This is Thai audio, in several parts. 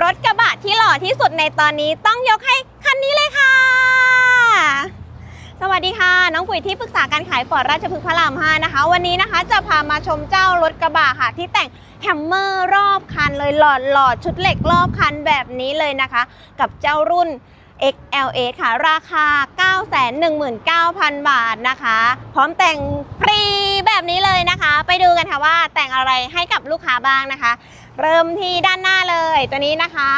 รถกระบะที่หล่อที่สุดในตอนนี้ต้องยกให้คันนี้เลยค่ะ สวัสดีค่ะ น้องปุ๋ยที่ปรึกษาการขายฟอร์ดราชพฤกษ์พระราม5นะคะ วันนี้นะคะจะพามาชมเจ้ารถกระบะค่ะ ที่แต่งแฮมเมอร์รอบคันเลยหลอดหลอดชุดเหล็กรอบคันแบบนี้เลยนะคะ กับเจ้ารุ่น XLA ค่ะ ราคา 919,000 บาทนะคะ พร้อมแต่งฟรีแบบนี้เลยนะคะ ไปดูกันค่ะว่าแต่งอะไรให้กับลูกค้าบ้างนะคะ เริ่มที่ด้านหน้าเลยตัวนี้นะคะ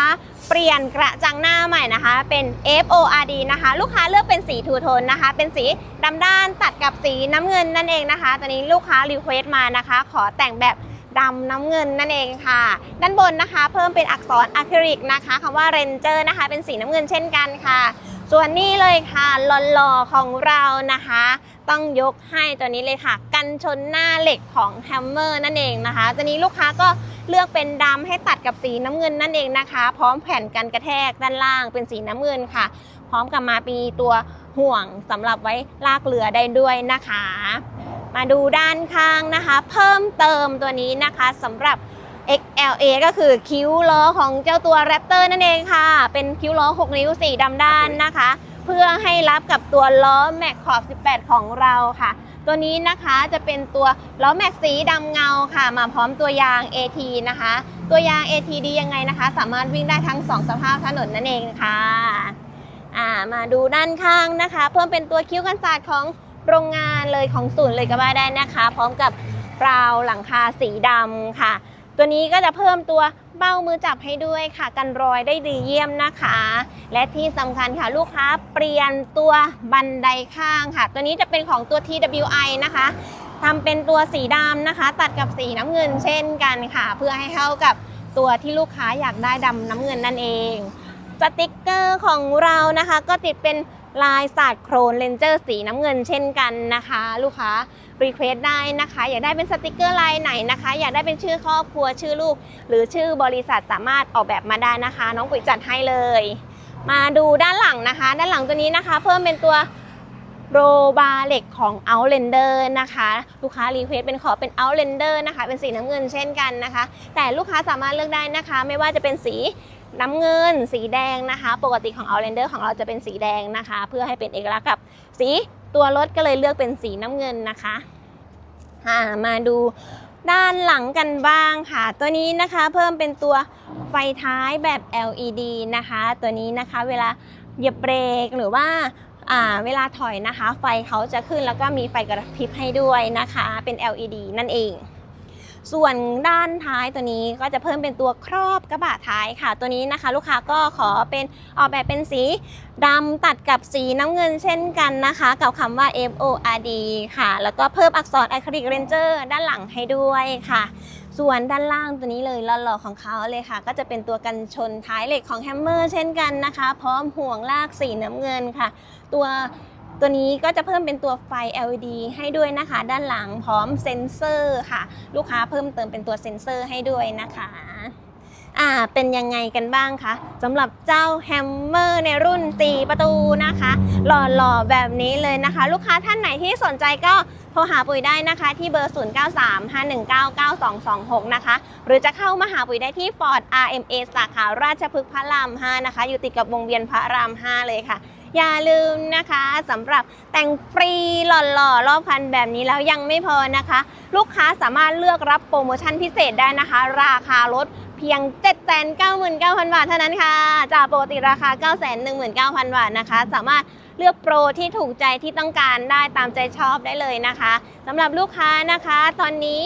เปลี่ยนกระจังหน้าใหม่นะคะ เป็น FORD นะคะ ลูกค้าเลือกเป็นสีทูโทนนะคะ เป็นสีดำด้านตัดกับสีน้ำเงินนั่นเองนะคะตัวนี้ลูกค้ารีเควสต์มานะคะ ขอแต่งแบบดำน้ำเงินนั่นเองค่ะ ด้านบนนะคะ เพิ่มเป็นอักษรอะคริลิกนะคะคำว่า Ranger นะคะ เป็นสีน้ำเงินเช่นกันค่ะ ส่วนนี้เลยค่ะหล่อๆของเรานะคะ ต้องยกให้ตัวนี้เลยค่ะ กันชนหน้าเหล็กของแฮมเมอร์นั่นเองนะคะตัวนี้ลูกค้าก็ เลือกเป็นดำให้ตัดกับสีน้ำเงินนั่นเองนะคะ พร้อมแผ่นกันกระแทกด้านล่างเป็นสีน้ำเงินค่ะ พร้อมกับมาปีตัวห่วงสำหรับไว้ลากเรือได้ด้วยนะคะ มาดูด้านข้างนะคะ เพิ่มเติมตัวนี้นะคะสำหรับ XLA ก็คือคิ้วล้อของเจ้าตัว Raptor นั่นเองค่ะ เป็นคิ้วล้อ 6 นิ้วสีดำด้านนะคะ เพื่อให้รับกับตัวล้อแม็กขอบ 18 ของเราค่ะ ตัวนี้นะคะจะเป็นตัวล้อแม็กสีดำเงาค่ะ มาพร้อมตัวยาง AT นะคะ ตัวยาง AT ดียังไงนะคะ สามารถวิ่งได้ทั้ง 2 สภาพถนนนั่นเองค่ะอ่ามาดูด้านข้างนะคะ เพิ่มเป็นตัวคิ้วกันศาสตร์ของโรงงานเลยของศูนย์เลยก็ว่าได้นะคะ พร้อมกับราวหลังคาสีดำค่ะ ตัวนี้ก็จะเพิ่มตัวเบ้ามือจับให้ด้วยค่ะ กันรอยได้ดีเยี่ยมนะคะ และที่สำคัญค่ะลูกค้าเปลี่ยนตัวบันไดข้างค่ะ ตัวนี้จะเป็นของตัว TWI นะคะทำเป็นตัวสีดำนะคะ ตัดกับสีน้ำเงินเช่นกันค่ะ เพื่อให้เข้ากับตัวที่ลูกค้าอยากได้ดำน้ำเงินนั่นเอง สติกเกอร์ของเรานะคะ ก็ติดเป็น ลายศาสตร์โครนเลนเจอร์สีน้ำเงินเช่นกันนะคะ ลูกค้ารีเควสได้นะคะ อยากได้เป็นสติกเกอร์ลายไหนนะคะ อยากได้เป็นชื่อครอบครัวชื่อลูก หรือชื่อบริษัทสามารถออกแบบมาได้นะคะ น้องปุ๋ยจัดให้เลย มาดูด้านหลังนะคะ ด้านหลังตัวนี้นะคะ เพิ่มเป็นตัว โรบาเหล็กของ Outlander นะคะ ลูกค้ารีเควสเป็นขอเป็น Outlander นะคะ เป็นสีน้ำเงินเช่นกันนะคะ แต่ลูกค้าสามารถเลือกได้นะคะ ไม่ว่าจะเป็นสีน้ำเงิน สีแดงนะคะ ปกติของ Outlander ของเราจะเป็นสีแดงนะคะ เพื่อให้เป็นเอกลักษณ์กับสีตัวรถก็เลยเลือกเป็นสีน้ำเงินนะคะอ่ามาดูด้านหลังกันบ้างค่ะ ตัวนี้นะคะเพิ่มเป็นตัวไฟท้ายแบบ LED นะคะ ตัวนี้นะคะเวลาเหยียบเบรกหรือว่า เวลาถอยนะคะ ไฟเขาจะขึ้นแล้วก็มีไฟกระพริบให้ด้วยนะคะ เป็น LED นั่นเอง ส่วนด้านท้ายตัวนี้ก็จะเพิ่มเป็นตัวครอบกระบะท้ายค่ะ ตัวนี้นะคะ ลูกค้าก็ขอเป็นออกแบบเป็นสีดำตัดกับสีน้ำเงินเช่นกันนะคะ กับคำว่า F O R D ค่ะ แล้วก็เพิ่มอักษร Acrylic Ranger ด้านหลังให้ด้วยค่ะส่วนด้านล่างตัวนี้เลยหล่อๆของเขาเลยค่ะ ก็จะเป็นตัวกันชนท้ายเหล็กของแฮมเมอร์เช่นกันนะคะ พร้อมห่วงลากสีน้ำเงินค่ะ ตัว ตัวนี้ก็จะเพิ่มเป็นตัวไฟ LED ให้ด้วยนะคะ ด้านหลังพร้อมเซ็นเซอร์ค่ะ ลูกค้าเพิ่มเติมเป็นตัวเซ็นเซอร์ให้ด้วยนะคะอ่าเป็นยังไงกันบ้างคะสำหรับเจ้าแฮมเมอร์ในรุ่น4ประตูนะคะ หล่อๆ แบบนี้เลยนะคะ ลูกค้าท่านไหนที่สนใจก็โทรหาปุ๋ยได้นะคะที่เบอร์ 0935199226 นะคะ หรือจะเข้ามาหาปุ๋ยได้ที่ Ford RMA สาขาราชพฤกษ์พระราม 5 นะคะ อยู่ติดกับวงเวียนพระราม 5 เลยค่ะ อย่าลืมนะคะสำหรับแต่งฟรีหล่อๆ รอบคันแบบนี้แล้วยังไม่พอนะคะ ลูกค้าสามารถเลือกรับโปรโมชั่นพิเศษได้นะคะ ราคารถเพียง 799,000 บาทเท่านั้นค่ะ จากปกติราคา 919,000 บาทนะคะ สามารถเลือกโปรที่ถูกใจที่ต้องการได้ตามใจชอบได้เลยนะคะสำหรับลูกค้านะคะ ตอนนี้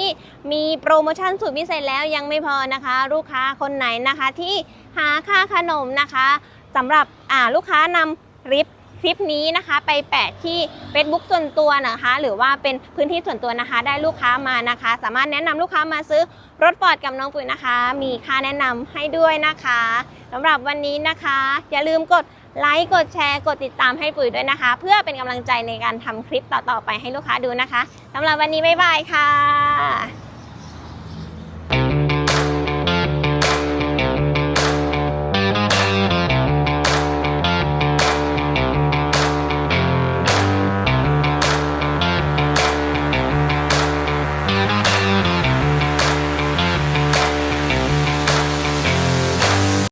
มีโปรโมชั่นสุดพิเศษแล้วยังไม่พอนะคะ ลูกค้าคนไหนนะคะที่หาค่าขนมนะคะสำหรับลูกค้านำ ริปคลิปนี้นะคะ ไปแปะที่ Facebook ส่วนตัวนะคะ หรือว่าเป็นพื้นที่ส่วนตัวนะคะ ได้ลูกค้ามานะคะ สามารถแนะนำลูกค้ามาซื้อรถฟอร์ดกับน้องปุ๋ยนะคะ มีค่าแนะนำให้ด้วยนะคะสำหรับวันนี้นะคะ อย่าลืมกดไลค์กดแชร์กดติดตามให้ปุ๋ยด้วยนะคะ เพื่อเป็นกำลังใจในการทำคลิปต่อๆไปให้ลูกค้าดูนะคะสำหรับวันนี้บ๊ายบายค่ะ